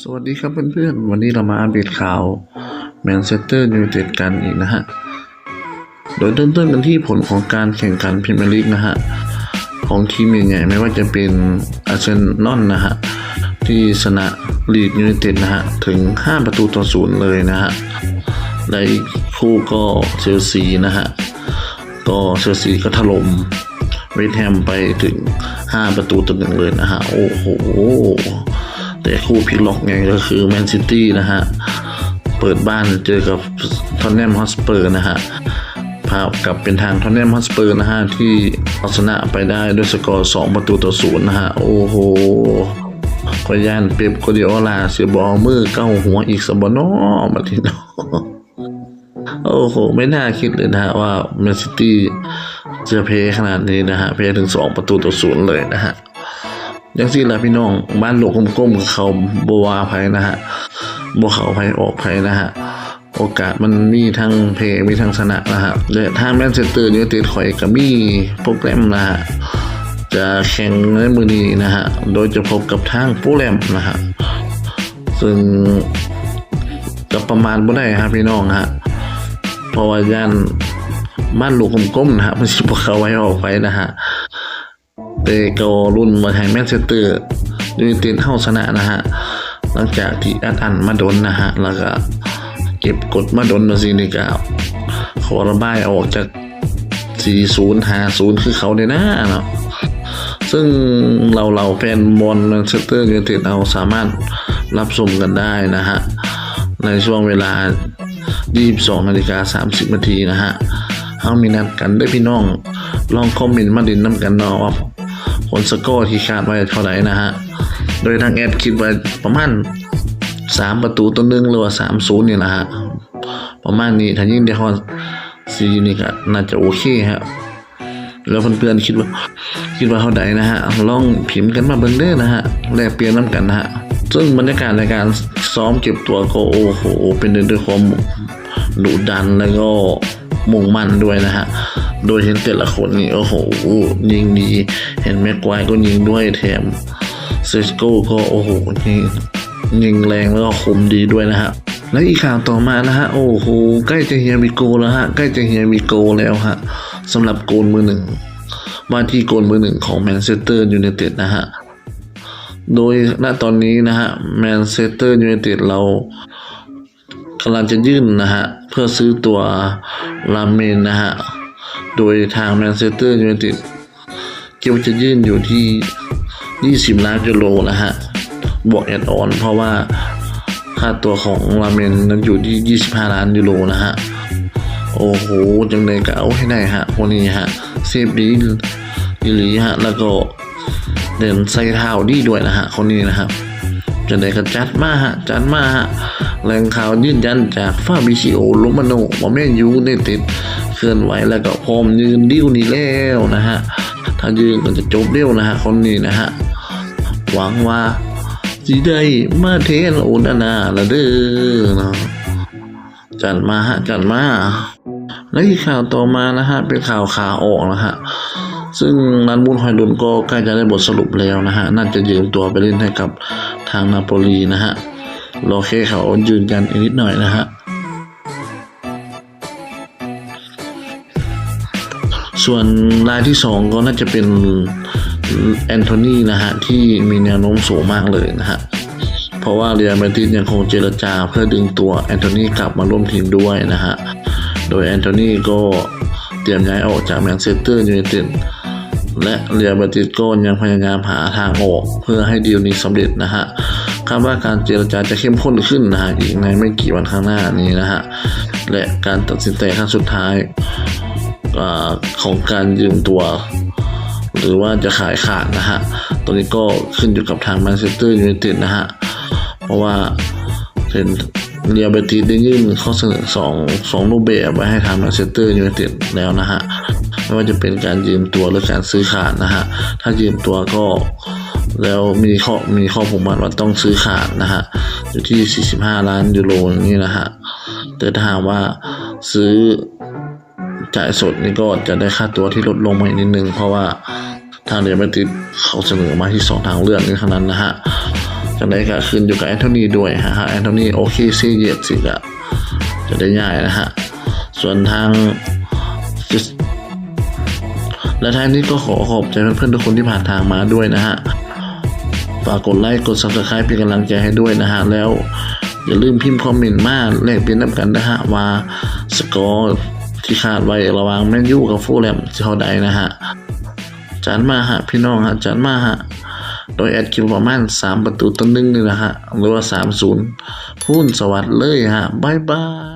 สวัสดีครับเพื่อนๆ วันนี้เรามาอัปเดตข่าวแมนเชสเตอร์ยูไนเต็ดกันอีกนะฮะ โดยเริ่มต้นกันที่ผลของการแข่งขันพรีเมียร์ลีกนะฮะ ของทีมใหญ่ๆไม่ว่าจะเป็นอาร์เซนอลนะฮะ ที่ชนะลีดยูไนเต็ดนะฮะ ถึง 5 ประตูต่อศูนย์เลยนะฮะและอีกคู่ก็เชลซีนะฮะ ก็เชลซีก็ถล่มเวสต์แฮมไปถึง 5 ประตูต่อหนึ่งเลยนะฮะ โอ้โห แต่คู่พลิกล็อกไงก็คือแมนซิตี้นะฮะ เปิดบ้านเจอกับทอนแนมฮอสเปอร์นะฮะพากลับเป็นทางทอนแนมฮอสเปอร์นะฮะ ที่เอาชนะไปได้ด้วยสกอร์ 2 ประตูต่อศูนย์นะฮะ โอ้โหก็ย่านเป๊ปโกเดียลาเสียบอลมือเก้าหัวอีกสบนอมาทีนโอ้โห ไม่น่าคิดเลยนะฮะ ว่าแมนซิตี้จะเพขนาดนี้นะฮะ เพถึง2ประตูต่อศูนย์เลยนะฮะ ยังสิละพี่น้องบ้านหลวงกลมๆเขาบัวาภัยนะฮะบวเขาภัยออกภัยนะฮะโอกาสมันมีทั้งเพมีทั้งชนะนะฮะและทางแมนเชสเตอร์ยูไนเต็ดข่อยกับมีโปรแกรมนะฮะจะแข่งในมือนี้นะฮะโดยจะพบกับทางฟูลแลมนะฮะซึ่งก็ประมาณบ่ได้ครับพี่น้องฮะเพราะว่าย่านบ้านหลวงกลมๆนะฮะมันสิบเขาไว้ออกไปนะฮะ เตโกรุ่นมาแทนแมนเชสเตอร์ยูไนเต็ดเท่าชนะนะฮะ หลังจากที่อัดอันมาโดนนะฮะ แล้วก็เก็บกดมาโดนมาสินี่ก็ขอระบายออกจาก 40 50 คือเขาเนี่ยนะเนาะซึ่งเราเราแฟนบอลแมนเชสเตอร์ยูไนเต็ดเอาสามารถรับชมกันได้นะฮะ ในช่วงเวลา 22นาฬิกา30นาทีนะฮะเฮามีนัดกันได้พี่น้อง ลองคอมเมนต์มาดินน้ำกันเนาะว่า ผลสกอร์ที่คาดไว้เท่าไหร่นะฮะ โดยทางแอดคิดไว้ประมาณ3ประตูต่อหนึ่งหรือว่า3 0นี่นะฮะ ประมาณนี้ถ้ายิ่งได้ฮอดซีนี่ก็น่าจะโอเคฮะแล้วเพื่อนๆคิดว่าคิดว่าเท่าใดนะฮะลองพิมพ์กันมาเบิ่งเด้อนะฮะแลกเปลี่ยนน้ำกันนะฮะซึ่งบรรยากาศในการซ้อมเก็บตัวก็โอ้โหเป็นด้วยความดุดันแล้วก็มุ่งมั่นด้วยนะฮะ โดยเห็นแต่ละคนนี่โอ้โห ยิงดี เห็นแม็กไกวก็ยิงด้วยแถมเซสโก้ก็โอ้โหยิงยิงแรงแล้วก็คมดีด้วยนะฮะและอีกข่าวต่อมานะฮะ โอ้โห ใกล้จะเฮียมีโกแล้วฮะ ใกล้จะเฮียมีโกแล้วฮะสำหรับโกลมือหนึ่งว่าที่โกลมือหนึ่งของแมนเชสเตอร์ยูไนเต็ดนะฮะ โดยณตอนนี้นะฮะแมนเชสเตอร์ยูไนเต็ดเรากำลังจะยื่นนะฮะ เพื่อซื้อตัวลาเมนนะฮะ โดยทางแมนเชสเตอร์ยูไนเต็ดคิดว่าจะยื่นอยู่ที่ 20 ล้านยูโรนะฮะ บวกแอดออน เพราะว่าค่าตัวของลาเมนนั้นอยู่ที่ 25 ล้านยูโรนะฮะ โอ้โห จังเลยก็เอาให้ได้ฮะคนนี้ฮะ เซฟดีอีหลีฮะ แล้วก็เดินใส่เท้าดีด้วยนะฮะ คนนี้นะครับ จังเลยก็จัดมาฮะจัดมาฮะแหล่งข่าวยืนยันจากฟาบิชิโอโรมาโนว่าแม่ยูไนต็ดเคลื่อนไหวแล้วก็พร้อมยืนดิ้วนี่แล้วนะฮะถ้ายืนก็จะจบเร็วนะฮะคนนี้นะฮะหวังว่าสิได้มาเทนโอนานาละเด้อเนาะจัดมาฮะจัดมาและข่าวต่อมานะฮะเป็นข่าวขาออกนะฮะ ซึ่งนันบุญหอยดุลก็ใกล้จะได้บทสรุปแล้วนะฮะ น่าจะยืมตัวไปเล่นให้กับทางนาโปลีนะฮะรอแค่เขายืนยันอีกนิดหน่อยนะฮะส่วนรายที่สองก็น่าจะเป็นแอนโทนีนะฮะ ที่มีแนวโน้มสูงมากเลยนะฮะ เพราะว่าเรียมาดริดยังคงเจรจาเพื่อดึงตัวแอนโทนีกลับมาร่วมทีมด้วยนะฮะ โดยแอนโทนีก็เตรียมย้ายออกจากแมนเชสเตอร์ยูไนเต็ด และเรียลมาดริดก็ยังพยายามหาทางออก เพื่อให้ดีลนี้สำเร็จนะฮะคาดว่าการเจรจาจะเข้มข้นขึ้นนะฮะอีกในไม่กี่วันข้างหน้านี้นะฮะและการตัดสินใจครั้งสุดท้ายอของการยืมตัว หรือว่าจะขายขาดนะฮะตรงนี้ก็ขึ้นอยู่กับทางแมนเชสเตอร์ยูไนเต็ดนะฮะเพราะว่าเป็นเรียลเบติสได้ยื่นข้อเสนอสองสองรูปแบบไว้ให้ทางแมนเชสเตอร์ยูไนเต็ดแล้วนะฮะ ไม่ว่าจะเป็นการยืมตัวหรือการซื้อขาดนะฮะถ้ายืมตัวก็แล้วมีข้อมีข้อผูกมัดว่าต้องซื้อขาดนะฮะอยู่ที่ 45 ล้านยูโรอย่างนี้นะฮะแต่ถ้าว่าซื้อจ่ายสดนี่ก็จะได้ค่าตัวที่ลดลงมาอีกนิดนึง เพราะว่าทางเรียลเบติสเขาเสนอมาที่สองทางเลือกนี้เท่านั้นนะฮะจังได้ก็ขึ้นอยู่กับแอนโทนีด้วยฮะแอนโทนีโอเคซีเยสสิก็จะได้ง่ายนะฮะส่วนทาง และท้ายนี้ก็ขอขอบใจเพื่อนๆทุกคนที่ผ่านทางมาด้วยนะฮะฝากกดไลค์กด subscribe เป็นกำลังใจให้ด้วยนะฮะแล้วอย่าลืมพิมพ์คอมเมนต์มาแลกเปลี่ยนนำกันนะฮะว่าสกอร์ที่คาดไว้ระหว่างแมนยูกับฟูลแลมจะเท่าใดนะฮะจานมาฮะพี่น้องฮะจานมาฮะโดยแอดคิวประมาณ 3 ประตูต่อหนึ่งนี่นะฮะหรือว่า 3-0พูนสวัสดิ์เลยฮะบ๊ายบาย